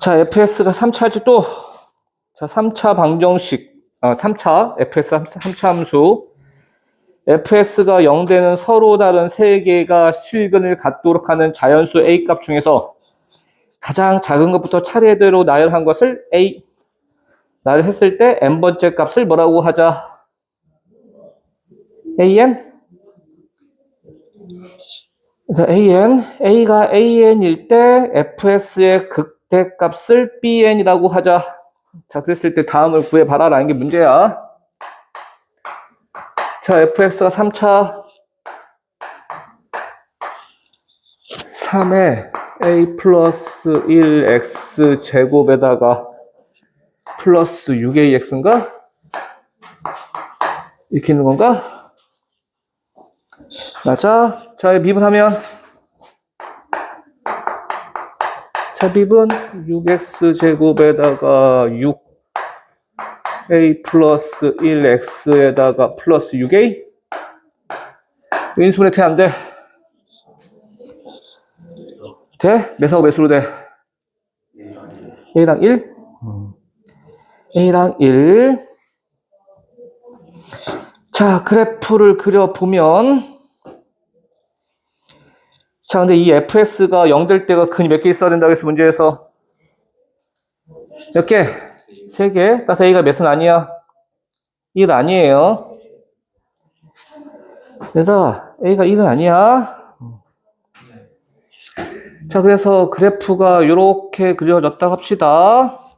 자, fs가 3차지 또. 자, 3차 방정식. 아, 3차, fs 3차 함수. fs가 0되는 서로 다른 세 개가 실근을 갖도록 하는 자연수 a 값 중에서 가장 작은 것부터 차례대로 나열한 것을 a 나열했을 때 n번째 값을 뭐라고 하자? an? An, a가 an일 때 fs의 극대값을 bn이라고 하자. 자, 그랬을 때 다음을 구해봐라 라는 게 문제야. 자, fx가 3차 3에 a 플러스 1x 제곱에다가 플러스 6ax인가? 이렇게 있는 건가? 맞아. 자, 미분하면 자, 미분 6x 제곱에다가 6 a 플러스 1x에다가 플러스 6a 인수분해 돼? 안 돼? 돼? 몇하고 몇으로 돼? a랑 1? a랑 1 자, 그래프를 그려보면 자, 근데 이 fs가 0 될 때가 근이 몇 개 있어야 된다고 했어, 문제에서. 몇 개? 세 개. 따라서 a가 몇은 아니야? 1 아니에요. 얘들아, a가 1은 아니야. 자, 그래서 그래프가 이렇게 그려졌다 합시다.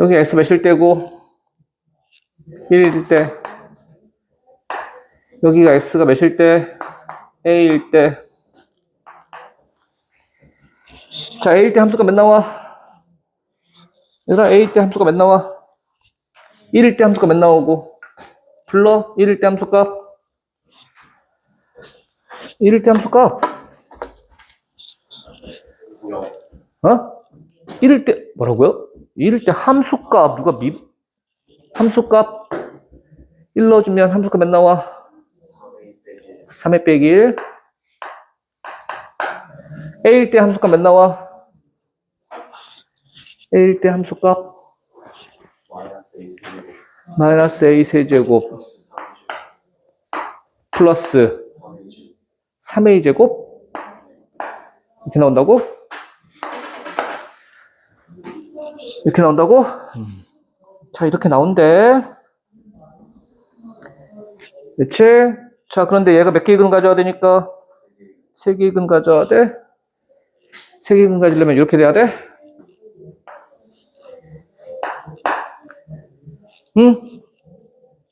여기 s 몇일 때고, 1일 때. 여기가 s가 몇일 때, a일 때. 자, a일 때 함수가 몇 나와? 얘들아, a일 때 함수가 몇 나와? 1일 때 함수가 몇 나오고? 불러? 1일 때 함수값? 1일 때 함수값? 어? 1일 때, 뭐라고요? 1일 때 함수값, 누가 미, 함수값 1 넣어주면 함수값 몇 나와? 3회 빼기 1. A일 때 함수값 몇 나와? A일 때 함수값 마이너스 A 세제곱 플러스 3A 제곱 이렇게 나온다고? 이렇게 나온다고? 자, 이렇게 나온대. 그치? 자, 그런데 얘가 몇 개 이근 가져야 되니까? 세 개 이근 가져야 돼? 세 개 이근 가지려면 이렇게 돼야 돼? 응?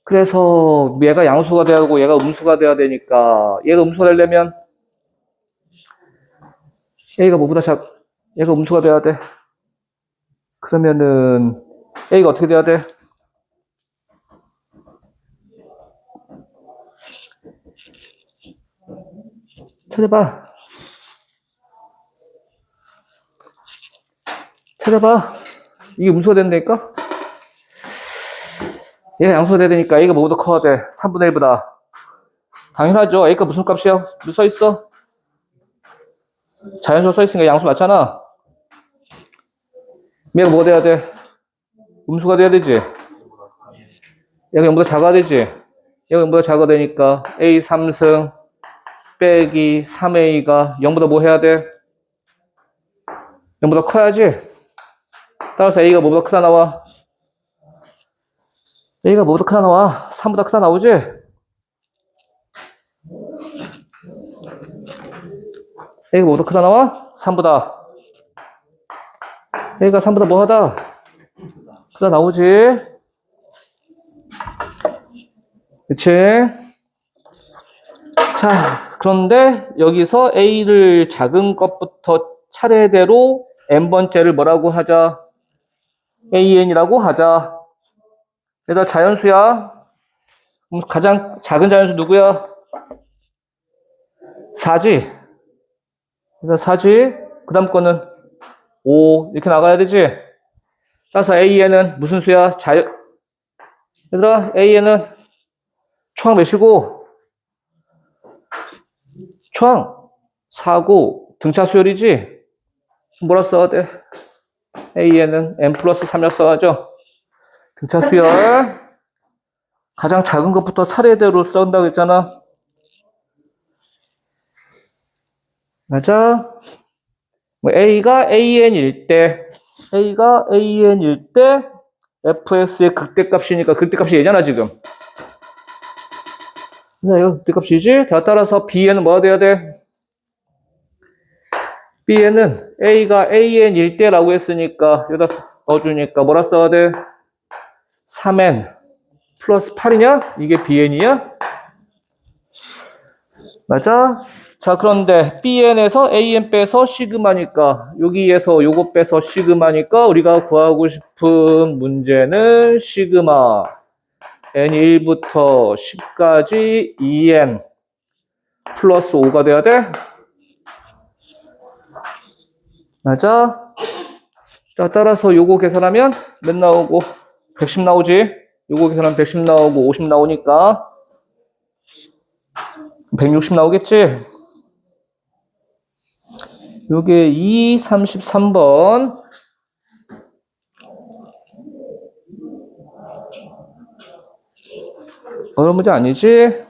그래서 얘가 양수가 돼야 하고 얘가 음수가 돼야 되니까 얘가 음수가 되려면 A가 뭐보다 작, 얘가 음수가 돼야 돼. 그러면은 A가 어떻게 돼야 돼? 찾아봐. 찾아봐. 이게 음수가 된다니까? 얘가 양수가 돼야 되니까 A가 뭐보다 커야 돼? 3분의 1보다. 당연하죠. A가 무슨 값이야? 뭐 써있어? 자연수로 써 있으니까 양수 맞잖아. 얘가 뭐가 돼야 돼? 음수가 돼야 되지? 얘가 0보다 작아야 되지? 얘가 0보다 작아야 되니까 A 3승 빼기 3A가 0보다 뭐 해야 돼? 0보다 커야지? 따라서 A가 뭐보다 크다 나와? A가 뭐보다 크다 나와? 3보다 크다 나오지? A가 뭐보다 크다 나와? 3보다. A가 3보다 뭐 하다? 크다 나오지? 그치? 자, 그런데 여기서 A를 작은 것부터 차례대로 N번째를 뭐라고 하자? AN이라고 하자. 얘들아, 자연수야. 그럼 가장 작은 자연수 누구야? 4지? 그래서 4지? 그 다음 거는 5. 이렇게 나가야 되지? 따라서 AN은 무슨 수야? 자연, 얘들아, AN은 초항 몇이고? 초항 4고 등차 수열이지? 뭐라 써야 돼? A에는 n 플러스 3을 써야죠. 등차 수열. 가장 작은 것부터 차례대로 쓴다고 했잖아. 맞아? 뭐 A가 AN일 때, A가 AN일 때, FS의 극대값이니까 극대값이 얘잖아, 지금. 네, 이거 극대값이지? 자, 따라서 B에는 뭐가 돼야 돼? B에는 A가 AN일 때라고 했으니까, 여기다 넣어주니까 뭐라 써야 돼? 3N 플러스 8이냐? 이게 BN이야? 맞아? 자, 그런데 BN에서 AN 빼서 시그마니까 여기에서 요거 빼서 시그마니까 우리가 구하고 싶은 문제는 시그마 N1부터 10까지 EN 플러스 5가 돼야 돼? 맞아? 자, 따라서 요거 계산하면 몇 나오고 110 나오지? 요거 계산하면 110 나오고 50 나오니까 160 나오겠지? 요게 2, 33번. 어려운 문제 아니지?